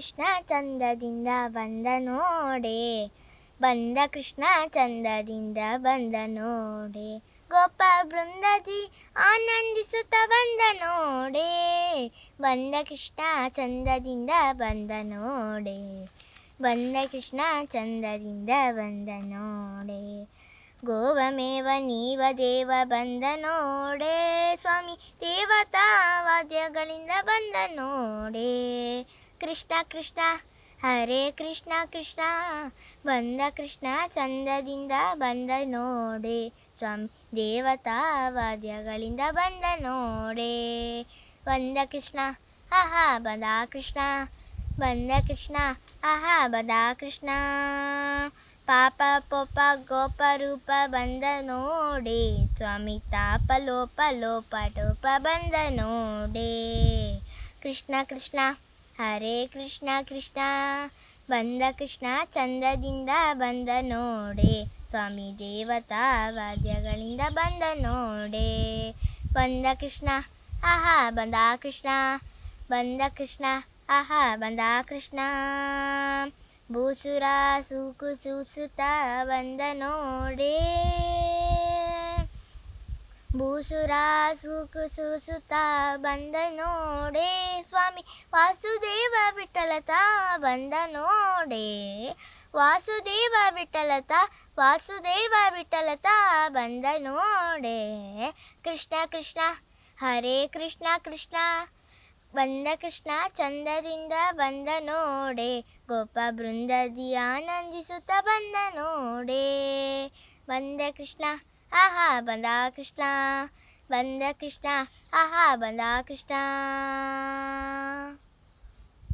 ಕೃಷ್ಣ ಚಂದದಿಂದ ಬಂದ ನೋಡೆ, ಬಂದ ಕೃಷ್ಣ ಚಂದದಿಂದ ಬಂದ ನೋಡೆ. ಗೋಪ ಬೃಂದಜಿ ಆನಂದಿಸುತ್ತ ಬಂದ ನೋಡೆ, ಬಂದ ಕೃಷ್ಣ ಚಂದದಿಂದ ಬಂದ ನೋಡೆ, ಬಂದ ಕೃಷ್ಣ ಚಂದದಿಂದ ಬಂದ ನೋಡೆ. ಗೋವಮೇವ ನೀವ ದೇವ ಬಂದ ನೋಡೆ, ಸ್ವಾಮಿ ದೇವತಾ ವಾದ್ಯಗಳಿಂದ ಬಂದ ನೋಡೆ. ಕೃಷ್ಣ ಕೃಷ್ಣ, ಹರೇ ಕೃಷ್ಣ ಕೃಷ್ಣ, ಬಂದ ಕೃಷ್ಣ ಚಂದದಿಂದ ಬಂದ ನೋಡೆ, ಸ್ವಾಮಿ ದೇವತಾ ವಾದ್ಯಗಳಿಂದ ಬಂದ ನೋಡೆ. ಬಂದ ಕೃಷ್ಣ, ಆಹಾ, ಬದ ಕೃಷ್ಣ. ಬಂದ ಕೃಷ್ಣ, ಆಹಾ, ಬದ ಕೃಷ್ಣ. ಪಾಪ, ಪೊಪ, ಗೋಪ, ರೂಪ ಬಂದ ನೋಡೆ, ಸ್ವಾಮಿ ತಾಪ, ಲೋಪ ಲೋಪ, ಟೋಪ ಬಂದ ನೋಡೆ. ಕೃಷ್ಣ ಕೃಷ್ಣ. ಹರೇ ಕೃಷ್ಣ ಕೃಷ್ಣ, ಬಂದ ಕೃಷ್ಣ ಚಂದದಿಂದ ಬಂದ ನೋಡೆ. ಸ್ವಾಮಿ ದೇವತಾ ವಾದ್ಯಗಳಿಂದ ಬಂದ ನೋಡೆ. ಬಂದ ಕೃಷ್ಣ, ಆಹಾ, ಬಂದ ಕೃಷ್ಣ. ಬಂದ ಕೃಷ್ಣ, ಆಹಾ, ಬಂದ ಕೃಷ್ಣ. ಭೂಸುರ ಸೂಕು ಸೂಸುತ್ತ ಬಂದ ನೋಡೆ. ಭೂಸುರ ಸುಕು ಸುಸುತ ಬಂದ ನೋಡೆ ಸ್ವಾಮಿ. ವಾಸುದೇವ ಬಿಟ್ಟಲತ ಬಂದ ನೋಡೆ. ವಾಸುದೇವ ಬಿಟ್ಟಲತ ವಾಸುದೇವ ಬಿಟ್ಟಲತ ಬಂದ ನೋಡೆ. ಕೃಷ್ಣ ಕೃಷ್ಣ, ಹರೇ ಕೃಷ್ಣ ಕೃಷ್ಣ. ಬಂದ ಕೃಷ್ಣ ಚಂದದಿಂದ ಬಂದ ನೋಡೆ. ಗೋಪ ಬೃಂದದಿ ಆನಂದಿಸುತ್ತ ಬಂದ ನೋಡೆ. ಬಂದ ಕೃಷ್ಣ ಆಹಾ ಬಂದ ಕೃಷ್ಣ ಬಂದ ಕೃಷ್ಣ ಆಹಾ ಬಂದ ಕೃಷ್ಣ